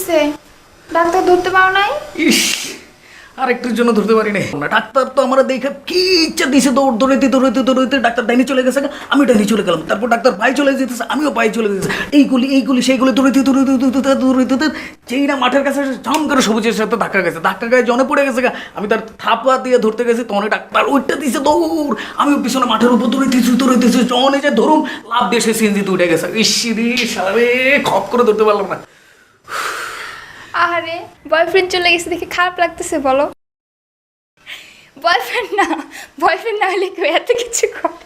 হয়েছে ডাক্তার ধরতে পারো নাই? ইস, আরেকটুর জন্য ধরতে পারি নাই। ডাক্তার তো আমার দেখে কি ইচ্ছা দিছে দৌড়, দৌড়াইতে দৌড়াইতে দৌড়াইতে। ডাক্তার ডাইনি চলে গেছে আমি ডাইনি চলে গেলাম। তারপর ডাক্তার পায়ে চলে যেতেছে, আমিও পায়ে চলে গেছে এইগুলি এইগুলি সেইগুলি দৌড়াইতে দৌড়াইতে দৌড়াইতে দৌড়াইতে যেই না মাঠের কাছে ঝম করে সবুজের সাথে ধাক্কা গেছে ধাক্কা গায়ে জনে পড়ে গেছে। আমি তার থাপা দিয়ে ধরতে গেছি তখন ডাক্তার ওইটা দিছে দৌড়। আমিও পিছনে মাঠের উপর দৌড়াইতেছি দৌড়াইতেছি। জনে যে ধরুন লাভ দিয়ে সে সিনজিতে উঠে গেছে। ইসিরি সারে খপ করে ধরতে পারলাম না। আহারে বয়ফ্রেন্ড চলে গেছে দেখে খারাপ লাগতেছে বলো। বয়ফ্রেন্ড না বয়ফ্রেন্ড না হলে কেউ এত কিছু করে?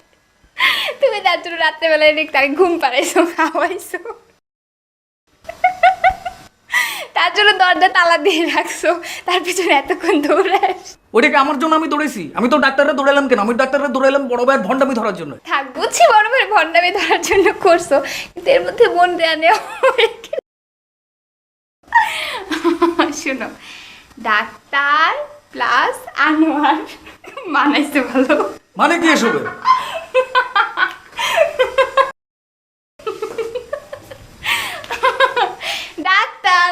তুমি তার জন্য রাত্রেবেলায় দেখ তাকে ঘুম পাড়াইছো খাওয়াইছো? তার জন্য দরজা তালা দিয়ে রাখছো তার পিছনে এতক্ষণ দৌড়াস ওটাকে আমার জন্য আমি দৌড়েছি আমি তো ডাক্তাররা দৌড়ালাম কেন? আমি ডাক্তাররা দৌড়ালাম বড় ভাইয়ের ভণ্ডামি ধরার জন্য। থাক বুঝছি বড় ভাই ভণ্ডামি ধরার জন্য করছ কিন্তু এর মধ্যে মন দেয়া নেওয়া শোনো। ডাক্তার প্লাস আনোয়ার মানাইছে ভালো। মানে কি এসবে? ডাক্তার।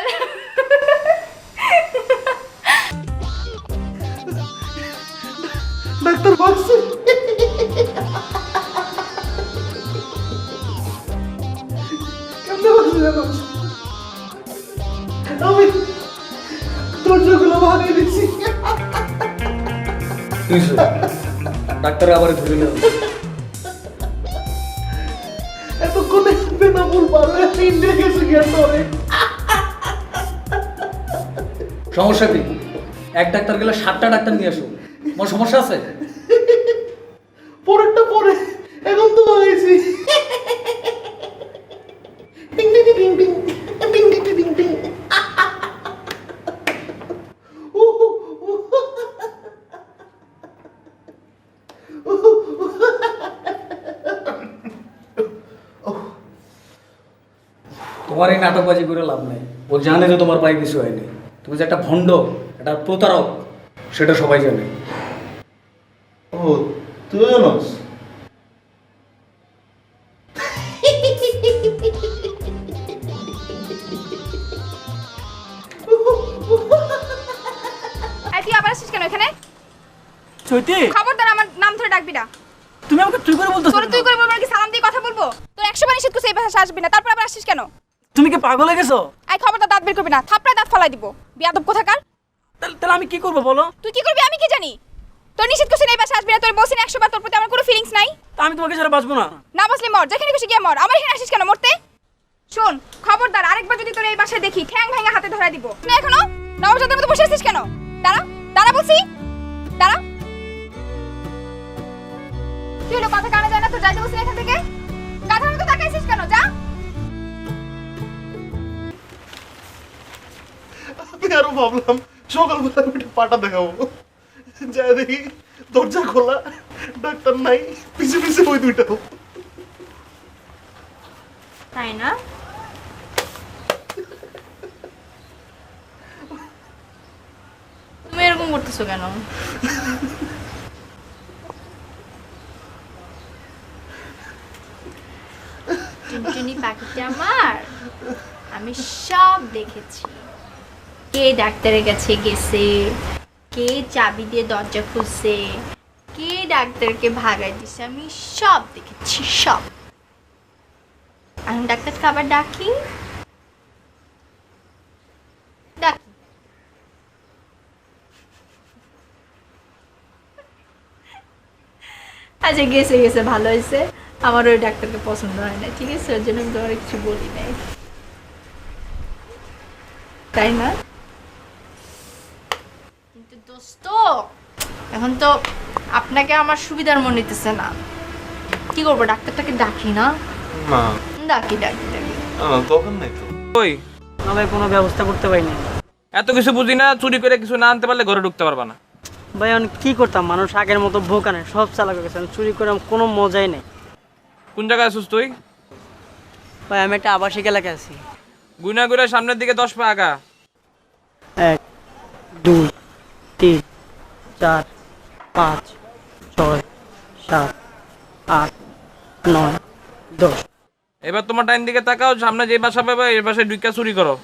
ডাক্তার ভাগছে কেমনে ভাগছে ডাক্তার আবার ধরে নিল এতক্ষণে বেনামুল পারো ইন্ডিয়া গেছে গিয়ে ধরে সমস্যা কি? এক ডাক্তার গেলে সাতটা ডাক্তার নিয়ে আসো। তোমার সমস্যা আছে? তোমার এই নাটকবাজি করে লাভ নাই। ও জানে যে তোমার পায়ে কিছু হয়নি। তুমি যে একটা ভণ্ড একটা প্রতারক সেটা সবাই জানে। ও তুই জানোস তুই আবার আসিস কেন এখানে? চৈতি! খবরদার আমার নাম ধরে ডাকবি না। তুমি আমাকে তুই করে বলতেছো তোর তুই করে বলব নাকি সালাম দিয়ে কথা বলব? তোর একশো বার নিষেধ করছে এই ভাষা আসবি না। তারপর আবার আসিস কেন? তুমি কি পাগল হয়ে গেছো? আই খবরদার দাঁত বের করবি না থাপড়ায় দাঁত ফলাই দিব। বিয়াদব কোথাকার? তাহলে তাহলে আমি কি করব বলো? তুই কি করবি? আমি কি জানি? তোর নিষেধ করছে না এই আসবি না তোর বসিন একশো বার তোর প্রতি আমার কোনো ফিলিংস নাই। তা আমি তোমাকে ছাড়া বাঁচবো না। না বসলে মর যেখানে খুশি গিয়ে মর। আমার এখানে আসিস কেন মরতে? শোন খবরদার আরেকবার যদি তোর এই বাসায় দেখি ঠ্যাং ভাঙা হাতে ধরা দিব। না এখনও নবজাতের মতো বসে আছিস কেন? দাঁড়া দাঁড়া বলছি। দাঁড়া। কি হলো কথা কানে যায় না তো যাইতে বসি এখান থেকে। গাধার মতো তাকাইছিস কেন? যা। আরও ভাবলাম সকালবেলা একটা পাটা দেখাবো। যা দেখি দরজা খোলা ডাক্তার নাই পিছে পিছে ওই দুইটা। তাই না? তুমি এরকম করতেছো কেন? টুনটুনি পাখিটা আমার। আমি সব দেখেছি। কে ডাক্তারের কাছে গেছে? কে চাবি দিয়ে দরজা খুলছে? কে ডাক্তারকে ভাগাই দিছে? আমি সব দেখেছি, সব। আমি ডাক্তারকে আবার ডাকি? ডাকি। আচ্ছা গেছে গেছে, ভালো হয়েছে। আমার ওই ডাক্তারকে পছন্দ হয় না, ঠিক আছে? ওর জন্য আমি তোমার কিছু বলি নাই। তাই না? দোস্ত এখন তো আপনাকে আমার সুবিধার মনে নিতেছে না। কি করব ডাক্তারটাকে ডাকি না? না। ডাকি ডাকি ডাকি। দরকার নাই তো। ওই কোনো ব্যবস্থা করতে পারিনি এত কিছু বুঝি না চুরি করে কিছু না আনতে পারলে ঘরে ঢুকতে পারবা না। ভাই আমি কি করতাম? মানুষ আগের মতো বোকানে সব চালাক হয়ে গেছে আমি চুরি করে আমার কোনো মজাই নেই। কোন জায়গায় আছিস তুই? ভাই আমি একটা আবাসিক এলাকায় আছি। গুনা গুনা সামনের দিকে দশ পা আগা এক দুই তিন, চার, পাঁচ, ছয়, সাত, আট, নয়, দশ। এবার তোমার টাইম দিকে তাকাও, সামনে যে বাসা পাবে, এই বাসায় ঢুকা চুরি করো।